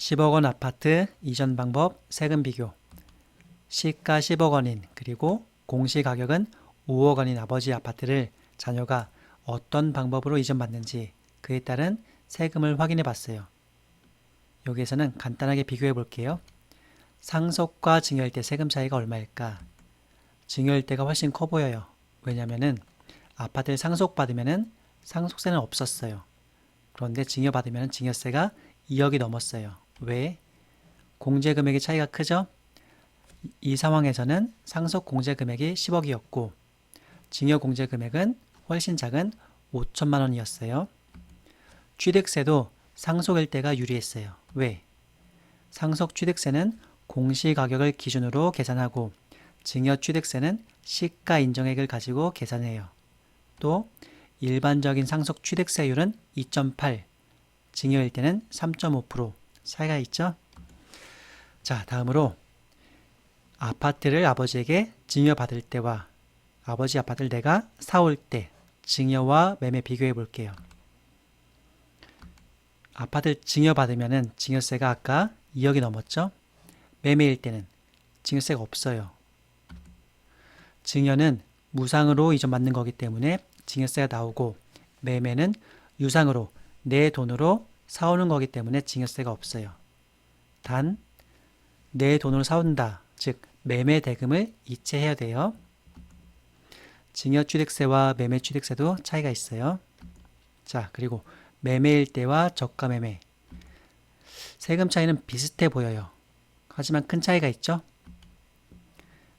10억 원 아파트 이전 방법 세금 비교. 시가 10억 원인 그리고 공시 가격은 5억 원인 아버지 아파트를 자녀가 어떤 방법으로 이전받는지 그에 따른 세금을 확인해 봤어요. 여기에서는 간단하게 비교해 볼게요. 상속과 증여일 때 세금 차이가 얼마일까? 증여일 때가 훨씬 커 보여요. 왜냐면은 아파트를 상속받으면은 상속세는 없었어요. 그런데 증여받으면 증여세가 2억이 넘었어요. 왜? 공제 금액의 차이가 크죠? 이 상황에서는 상속 공제 금액이 10억이었고 증여 공제 금액은 훨씬 작은 5천만 원이었어요. 취득세도 상속일 때가 유리했어요. 왜? 상속 취득세는 공시 가격을 기준으로 계산하고 증여 취득세는 시가 인정액을 가지고 계산해요. 또 일반적인 상속 취득세율은 2.8, 증여일 때는 3.5% 차이가 있죠? 자, 다음으로 아파트를 아버지에게 증여받을 때와 아버지 아파트를 내가 사올 때 증여와 매매 비교해 볼게요. 아파트를 증여받으면은 증여세가 아까 2억이 넘었죠? 매매일 때는 증여세가 없어요. 증여는 무상으로 이전받는 거기 때문에 증여세가 나오고 매매는 유상으로 내 돈으로 사오는 거기 때문에 증여세가 없어요. 단 내 돈으로 사온다. 즉 매매 대금을 이체해야 돼요. 증여 취득세와 매매 취득세도 차이가 있어요. 자, 그리고 매매일 때와 저가 매매. 세금 차이는 비슷해 보여요. 하지만 큰 차이가 있죠?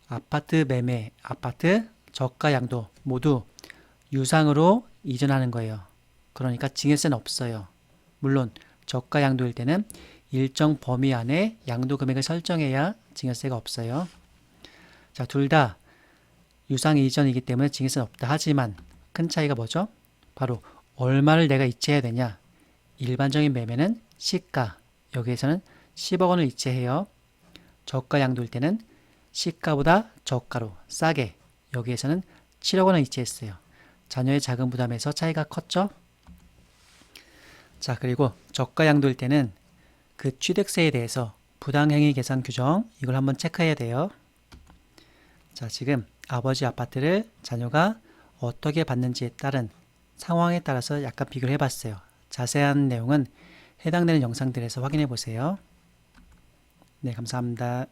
아파트 매매, 아파트 저가 양도 모두 유상으로 이전하는 거예요. 그러니까 증여세는 없어요. 물론 저가 양도일 때는 일정 범위 안에 양도 금액을 설정해야 증여세가 없어요. 자, 둘 다 유상 이전이기 때문에 증여세는 없다. 하지만 큰 차이가 뭐죠? 바로 얼마를 내가 이체해야 되냐? 일반적인 매매는 시가, 여기에서는 10억 원을 이체해요. 저가 양도일 때는 시가보다 저가로 싸게, 여기에서는 7억 원을 이체했어요. 자녀의 자금 부담에서 차이가 컸죠? 자, 그리고 저가 양도일 때는 그 취득세에 대해서 부당행위 계산 규정 이걸 한번 체크해야 돼요. 자, 지금 아버지 아파트를 자녀가 어떻게 받는지에 따른 상황에 따라서 약간 비교를 해봤어요. 자세한 내용은 해당되는 영상들에서 확인해 보세요. 네, 감사합니다.